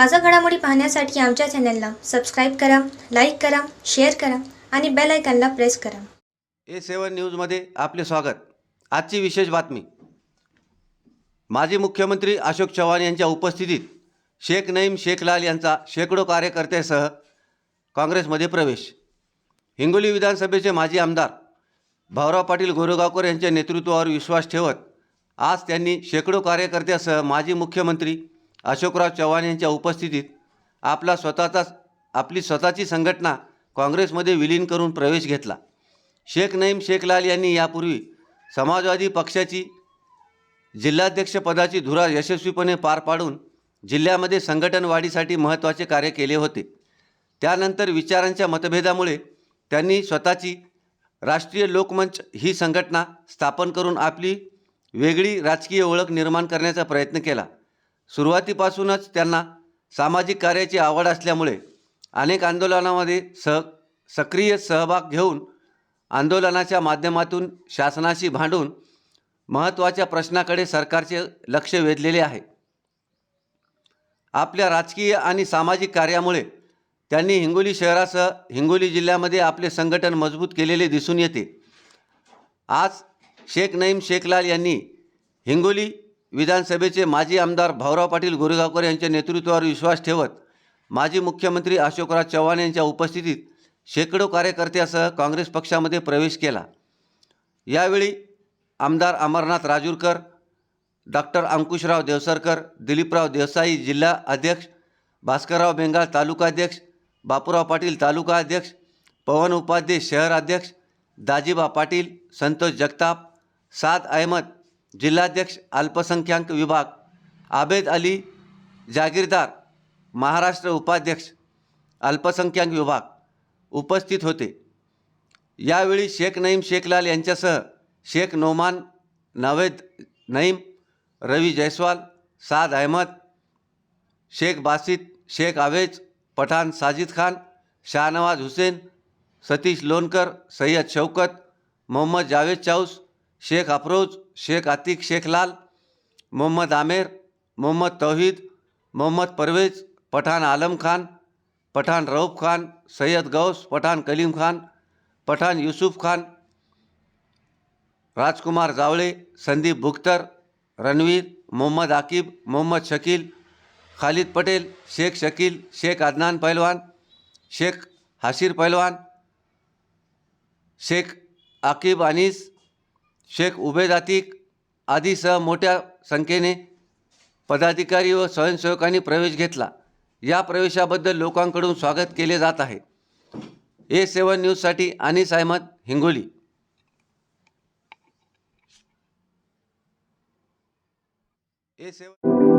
ताज्या घडामोडी पाहण्यासाठी आमच्या चॅनलला सबस्क्राईब करा लाईक करा शेअर करा आणि बेल आयकॉनला प्रेस करा. ए सेवन न्यूजमध्ये आपले स्वागत. आजची विशेष बातमी. माजी मुख्यमंत्री अशोक चव्हाण यांच्या उपस्थितीत शेख नईम शेखलाल यांचा शेकडो कार्यकर्त्यासह काँग्रेसमध्ये प्रवेश. हिंगोली विधानसभेचे माजी आमदार भाऊराव पाटील गोरेगावकर यांच्या नेतृत्वावर विश्वास ठेवत आज त्यांनी शेकडो कार्यकर्त्यासह माजी मुख्यमंत्री अशोकराव चव्हाण यांच्या उपस्थितीत आपला स्वतःचाच आपली स्वतःची संघटना काँग्रेसमध्ये विलीन करून प्रवेश घेतला. शेख नईम शेखलाल यांनी यापूर्वी समाजवादी पक्षाची जिल्हाध्यक्षपदाची धुरा यशस्वीपणे पार पाडून जिल्ह्यामध्ये संघटन वाढीसाठी महत्त्वाचे कार्य केले होते. त्यानंतर विचारांच्या मतभेदामुळे त्यांनी स्वतःची राष्ट्रीय लोकमंच ही संघटना स्थापन करून आपली वेगळी राजकीय ओळख निर्माण करण्याचा प्रयत्न केला. सुरुवातीपासूनच त्यांना सामाजिक कार्याची आवड असल्यामुळे अनेक आंदोलनामध्ये सह सक्रिय सहभाग घेऊन आंदोलनाच्या माध्यमातून शासनाशी भांडून महत्त्वाच्या प्रश्नाकडे सरकारचे लक्ष वेधलेले आहे. आपल्या राजकीय आणि सामाजिक कार्यामुळे त्यांनी हिंगोली शहरासह हिंगोली जिल्ह्यामध्ये आपले संघटन मजबूत केलेले दिसून येते. आज शेख नईम शेखलाल यांनी हिंगोली विधानसभेचे माजी आमदार भाऊराव पाटील गोरेगावकर यांच्या नेतृत्वावर विश्वास ठेवत माजी मुख्यमंत्री अशोकराव चव्हाण यांच्या उपस्थितीत शेकडो कार्यकर्त्यासह काँग्रेस पक्षामध्ये प्रवेश केला. यावेळी आमदार अमरनाथ राजूरकर डॉक्टर अंकुशराव देवसरकर दिलीपराव देसाई जिल्हा अध्यक्ष भास्करराव बेंगाळ तालुकाध्यक्ष बापूराव पाटील तालुका अध्यक्ष पवन उपाध्ये शहर अध्यक्ष दाजीबा पाटील संतोष जगताप साद अहमद जिल्हाध्यक्ष अल्पसंख्याक विभाग आबेद अली जागीरदार महाराष्ट्र उपाध्यक्ष अल्पसंख्याक विभाग उपस्थित होते. यावेळी शेख नईम शेखलाल यांच्यासह शेख नोमान नवेद नईम रवी जयस्वाल साद अहमद शेख बासित शेख आवेज पठाण साजिद खान शाहनवाज हुसेन सतीश लोणकर सय्यद शौकत मोहम्मद जावेद चाऊस शेख अफरोज शेख अतिक शेख लाल मोहम्मद आमेर मोहम्मद तौहीद मोहम्मद परवेज पठाण आलम खान पठाण रऊफ खान सय्यद गौस पठाण कलीम खान पठाण युसुफ खान राजकुमार जावळे संदीप भुक्तर रणवीर मोहम्मद आकिब मोहम्मद शकील खालिद पटेल शेख शकील शेख अदनान पैलवान शेख हाशीर पैलवान शेख आकिब अनीस शेख उभे अतिक आदीसह मोठ्या संख्येने पदाधिकारी व स्वयंसेवकांनी प्रवेश घेतला. या प्रवेशाबद्दल लोकांकडून स्वागत केले जात आहे. ए सेवन न्यूजसाठी अनिस अहमद हिंगोली. ए सेवन